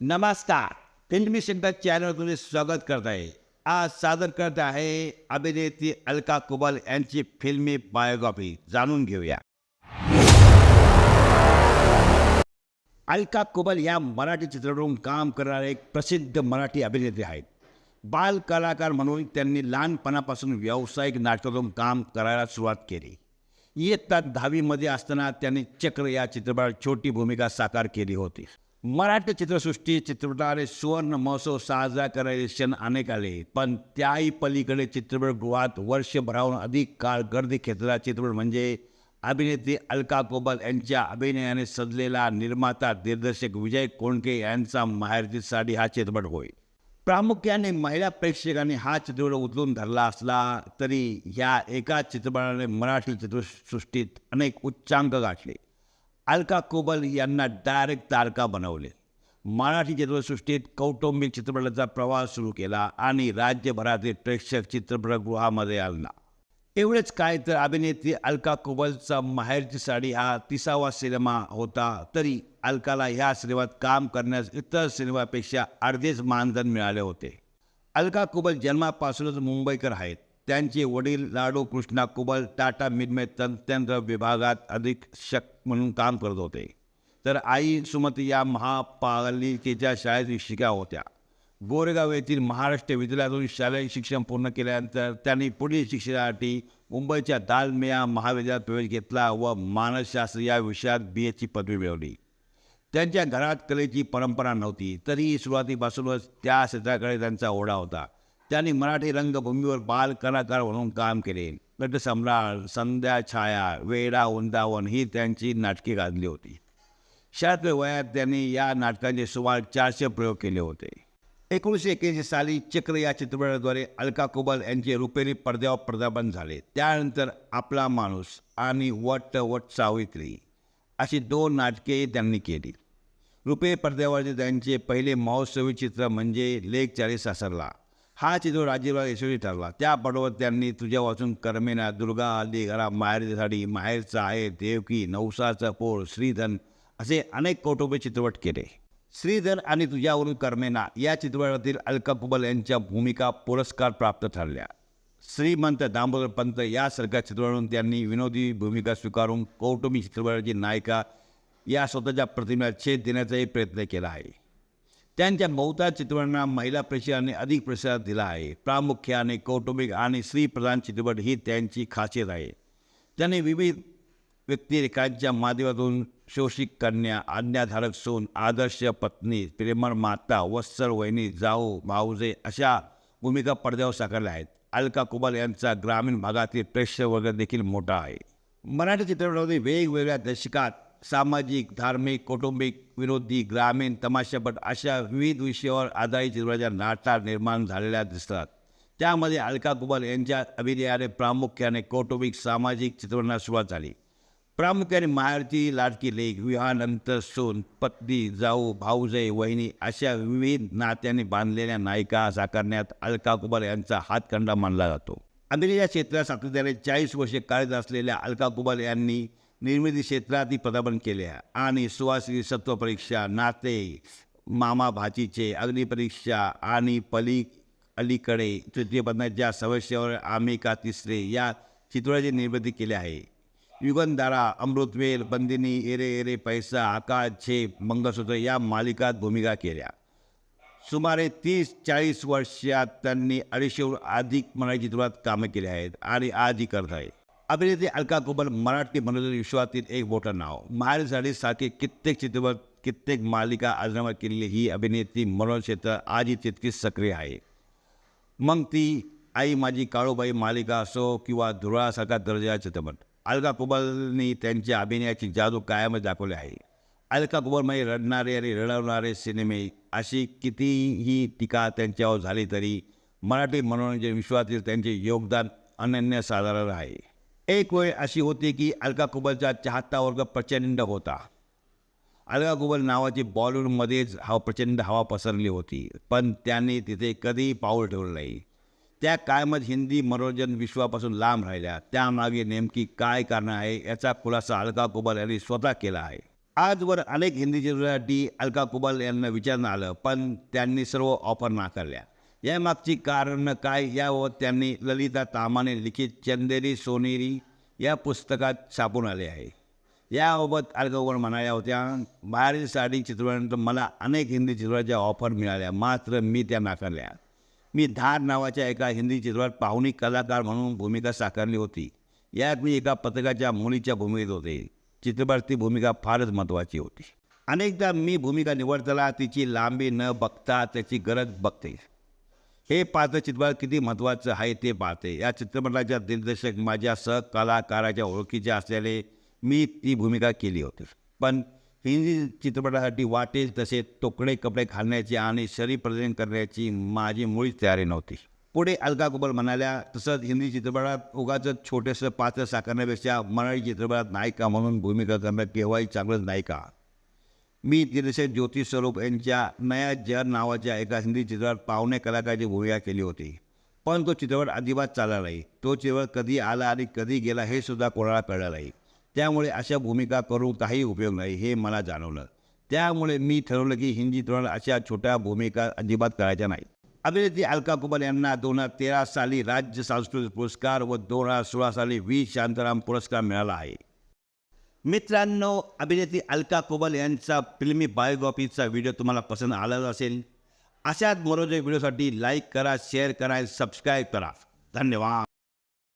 नमस्कार. फिल्मी centre channel स्वागत करत आहे. आज सादर करत आहे अभिनेत्री अलका कुबल यांची फिल्मी बायोग्राफी. जाणून घेऊया. अलका कुबल या मराठी चित्रपटातून काम करणारे एक प्रसिद्ध मराठी अभिनेत्री आहेत. बाल कलाकार म्हणून त्यांनी लहानपणापासून व्यावसायिक नाटकातून काम करायला सुरुवात केली. इयत्ता दहावीमध्ये असताना त्यांनी चक्र या चित्रपटात छोटी भूमिका साकार केली होती. मराठी चित्रसृष्टी चित्रपटाने सुवर्ण महोत्सव साजरा करायचे क्षण अनेक आले पण त्याही पलीकडे चित्रपटगृहात वर्षभराहून अधिक काळ गर्दी खेचलेला चित्रपट म्हणजे अभिनेत्री अलका कोबल यांच्या अभिनयाने सजलेला निर्माता दिग्दर्शक विजय कोणके यांचा माहेरची साडी हा चित्रपट होय. प्रामुख्याने महिला प्रेक्षकांनी हा चित्रपट उचलून धरला असला तरी या एका चित्रपटाने मराठी चित्रसृष्टीत अनेक उच्चांक गाठले. अलका कोबल यांना डायरेक्ट तारका बनवले. मराठी चित्रपटसृष्टीत कौटुंबिक चित्रपटाचा प्रवास सुरू केला आणि राज्यभरातील प्रेक्षक चित्रपटगृहामध्ये आणला एवढेच काय तर अभिनेत्री अलका कुबलचा माहेरची साडी हा तिसावा सिनेमा होता तरी अलकाला ह्या सिनेमात काम करण्यास इतर सिनेमापेक्षा अर्धेच मानधन मिळाले होते. अलका कुबल जन्मापासूनच मुंबईकर आहेत. त्यांचे वडील लाडू कृष्णा कुबल टाटा मिडमे तंत्र विभागात अधीक्षक म्हणून काम करत होते. तर आई सुमती या महापालिकेच्या शाळेत शिक्षिका होत्या. गोरेगाव येथील महाराष्ट्र विद्यालयातून शालेय शिक्षण पूर्ण केल्यानंतर त्यांनी पुढील शिक्षणासाठी मुंबईच्या दालमिया महाविद्यालयात प्रवेश घेतला व मानसशास्त्र या विषयात बी एची पदवी मिळवली. त्यांच्या घरात कलेची परंपरा नव्हती तरीही सुरुवातीपासूनच त्या क्षेत्राकडे त्यांचा ओढा होता. त्यांनी मराठी रंगभूमीवर बाल कलाकार म्हणून काम केले. नटसम्राट संध्या छाया वेडा वृंदावन ही त्यांची नाटके गाजली होती. शास्त्र वयात त्यांनी या नाटकांचे सुमार चारशे प्रयोग केले होते. एकोणीसशे एक्याऐंशी साली चक्र या चित्रपटाद्वारे अलका कुबल यांचे रुपेरी पडद्यावर पदार्पण झाले. त्यानंतर आपला माणूस आणि वट वट सावित्री अशी दोन नाटके त्यांनी केली. रुपे पडद्यावरचे त्यांचे पहिले महोत्सवी चित्र म्हणजे लेख चाळीस सासरला हा चित्र राज्यभर यशस्वी ठरला. त्या पडवर त्यांनी तुझ्या वाचून कर्मेना दुर्गा हल्दी घरा माहेरसाठी माहेरचा आहे देवकी नवसाचा पोळ श्रीधन असे अनेक कौटुंबिक चित्रपट केले. श्रीधर आणि तुझ्यावरून कर्मेना या चित्रपटातील अलका कुबल यांच्या भूमिका पुरस्कार प्राप्त ठरल्या. श्रीमंत दामोदर पंत यासारख्या चित्रपटातून त्यांनी विनोदी भूमिका स्वीकारून कौटुंबिक चित्रपटाची नायिका या स्वतःच्या प्रतिमेला छेद देण्याचाही प्रयत्न केला आहे. त्यांच्या बहुतांश चित्रपटांना महिला प्रेक्षकांनी अधिक प्रतिसाद दिला आहे. प्रामुख्याने कौटुंबिक आणि स्त्रीप्रधान चित्रपट ही त्यांची खासियत आहे. त्यांनी विविध व्यक्तिरेखांच्या माध्यमातून शोषित कन्या आज्ञाधारक सून आदर्श पत्नी प्रेमळ माता वत्सल वहिनी जाऊ भाऊजे अशा भूमिका पडद्यावर साकारल्या आहेत. अलका कुबल यांचा ग्रामीण भागातील प्रेक्षक वर्ग देखील मोठा आहे. मराठी चित्रपटामध्ये वेगवेगळ्या दशकात सामाजिक धार्मिक कौटुंबिक विरोधी ग्रामीण तमाशापट अशा विविध विषयावर आधारित चित्रपटाच्या नाटा निर्माण झालेल्या दिसतात. त्यामध्ये अलका कुबल यांच्या अभिनयाने प्रामुख्याने कौटुंबिक सामाजिक चित्रपटांना सुरुवात झाली. प्रामुख्याने माहेरची लाडकी लेख विवाहानंतर सून पत्नी जाऊ भाऊजाई वहिनी अशा विविध नात्यांनी बांधलेल्या नायिका साकारण्यात अलका कुबल यांचा हातखंडा मानला जातो. अभिनयाच्या क्षेत्रात सातत्याने चाळीस वर्षे कार्यरत असलेल्या अलका कुबल यांनी निर्मिती क्षेत्रातही पदार्पण केल्या आणि सुवासिनी सत्वपरीक्षा नाते मामा भाचीचे अग्निपरीक्षा आणि पली अलीकडे तृतीयपदाच्या समस्येवर आम्ही का तिसरे या चित्रपटाची निर्मिती केली आहे. युगंधारा अमृतवेल बंदिनी एरे एरे पैसा आकाश झेप मंगळसूत्र या मालिकात भूमिका केल्या. सुमारे तीस चाळीस वर्षात त्यांनी अडीचशेहून अधिक मराठी चित्रपटात कामं केली आहेत आणि आजही करत आहे अभिनेत्री अलका कुबल मराठी मनोरंजन विश्वातील एक मोठं नाव. माहेर सारखे कित्येक चित्रपट कित्येक मालिका आजरावर केलेली ही अभिनेत्री मनोरंजन क्षेत्र आजही तितकीच सक्रिय आहे. मग ती आई माझी काळूबाई मालिका असो किंवा धुरासारखा दर्जा चित्रपट. अलका कुबलनी त्यांच्या अभिनयाची जादू कायमच दाखवली आहे. अलका कुबलमध्ये रडणारे आणि रडवणारे सिनेमे अशी कितीही टीका त्यांच्यावर झाली तरी मराठी मनोरंजन विश्वातील त्यांचे योगदान अनन्यसाधारण आहे. एक वेळ अशी होती की अलका कुबलचा चाहता वर्ग प्रचंड होता. अलका कुबल नावाची बॉलिवूडमध्येच हा प्रचंड हवा पसरली होती पण त्यांनी तिथे कधीही पाऊल ठेवलं नाही. त्या कायमच हिंदी मनोरंजन विश्वापासून लांब राहिल्या. त्यामागे नेमकी काय कारणं आहे याचा खुलासा अलका कुबल यांनी स्वतः केला आहे. आजवर अनेक हिंदी चित्रपटासाठी अलका कुबल यांना विचारणं आलं पण त्यांनी सर्व ऑफर नाकारल्या. यामागची कारण काय? यावर त्यांनी ललिता तामाने लिखित चंदेरी सोनेरी या पुस्तकात छापून आले आहे. याबाबत अर्गवर म्हणाल्या होत्या बाहेरील साडी चित्रपटानंतर मला अनेक हिंदी चित्रपटाच्या ऑफर मिळाल्या मात्र मी त्या नाकारल्या. मी धार नावाच्या एका हिंदी चित्रपटात पाहुणी कलाकार म्हणून भूमिका साकारली होती. यात मी एका पत्रकाच्या मुलीच्या भूमिकेत होते. चित्रपटात ती भूमिका फारच महत्त्वाची होती. अनेकदा मी भूमिका निवडताना तिची लांबी न बघता त्याची गरज बघते. हे पात्र चित्रपट किती महत्त्वाचं आहे ते पाहते. या चित्रपटाच्या दिग्दर्शक माझ्या सहकलाकाराच्या ओळखीचे असल्याने मी ती भूमिका केली होती. पण हिंदी चित्रपटासाठी वाटेल तसे तोकडे कपडे घालण्याची आणि शरीर प्रदर्शन करण्याची माझी मुळीच तयारी नव्हती. पुढे अलका कुबल म्हणाल्या तसंच हिंदी चित्रपटात उगाच छोटंसं पात्र साकारण्यापेक्षा मराठी चित्रपटात नायिका म्हणून भूमिका करणं केव्हाही चांगलंच नाही का? मी दिग्दर्शक ज्योती स्वरूप यांच्या नया जर नावाच्या एका हिंदी चित्रपटात पाहुणे कलाकाराची भूमिका केली होती. पण तो चित्रपट अजिबात चालला नाही. तो चित्रपट कधी आला आणि कधी गेला हे सुद्धा कोणाला कळलं नाही. त्यामुळे अशा भूमिका करून काही उपयोग नाही हे मला जाणवलं. त्यामुळे मी ठरवलं की हिंदी चित्रपटात अशा छोट्या भूमिका अजिबात करायच्या नाही अभिनेत्री अलका कुबल यांना दोन हजार तेरा साली राज्य सांस्कृतिक पुरस्कार व दोन हजार सोळा साली व्ही शांताराम पुरस्कार मिळाला आहे. मित्रांनो अभिनेत्री अलका कुबल यांचा फिल्मी बायोग्राफीचा व्हिडिओ तुम्हाला पसंत आलाच असेल. अशाच मनोरंजक व्हिडिओसाठी लाईक करा शेअर करा सबस्क्राईब करा. धन्यवाद.